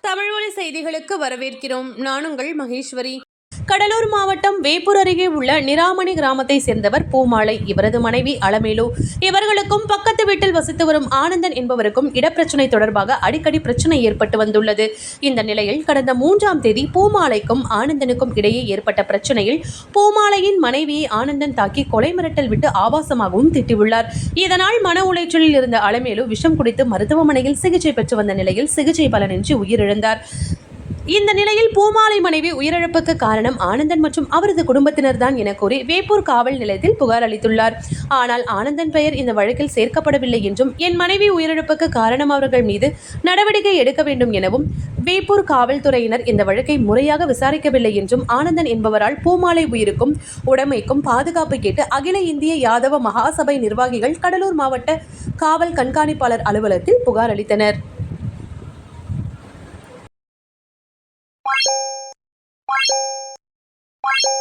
தமிழ்மொழி செய்திகளுக்கு வரவேற்கிறோம். நான் உங்கள் மகேஸ்வரி. கடலூர் மாவட்டம் வேப்பூர் அருகே உள்ள நிராமணி கிராமத்தை சேர்ந்தவர் பூமாலை. இவரது மனைவி அலமேலு. இவர்களுக்கும் பக்கத்து வீட்டில் வசித்து வரும் ஆனந்தன் என்பவருக்கும் இடப்பிரச்சனை தொடர்பாக அடிக்கடி பிரச்சனை ஏற்பட்டு வந்துள்ளது. இந்த நிலையில் கடந்த மூன்றாம் தேதி பூமாலைக்கும் ஆனந்தனுக்கும் இடையே ஏற்பட்ட பிரச்சனையில் பூமாலையின் மனைவியை ஆனந்தன் தாக்கி கொலை மிரட்டல் விட்டு ஆபாசமாகவும் திட்டியுள்ளார். இதனால் மன உளைச்சலில் இருந்த அலமேலு விஷம் குடித்து மருத்துவமனையில் சிகிச்சை பெற்று வந்த நிலையில் சிகிச்சை பலனின்றி உயிரிழந்தார். இந்த நிலையில் பூமாலை மனைவி உயிரிழப்புக்கு காரணம் ஆனந்தன் மற்றும் அவரது குடும்பத்தினர் தான் என கூறி வேப்பூர் காவல் நிலையத்தில் புகார் அளித்துள்ளார். ஆனால் ஆனந்தன் பெயர் இந்த வழக்கில் சேர்க்கப்படவில்லை என்றும் என் மனைவி உயிரிழப்புக்கு காரணம் அவர்கள் மீது நடவடிக்கை எடுக்க வேண்டும் எனவும் வேப்பூர் காவல்துறையினர் இந்த வழக்கை முறையாக விசாரிக்கவில்லை என்றும் ஆனந்தன் என்பவரால் பூமாலை உயிருக்கும் உடைமைக்கும் பாதுகாப்பு கேட்டு அகில இந்திய யாதவ மகாசபை நிர்வாகிகள் கடலூர் மாவட்ட காவல் கண்காணிப்பாளர் அலுவலகத்தில் புகார் அளித்தனர். Why? Why?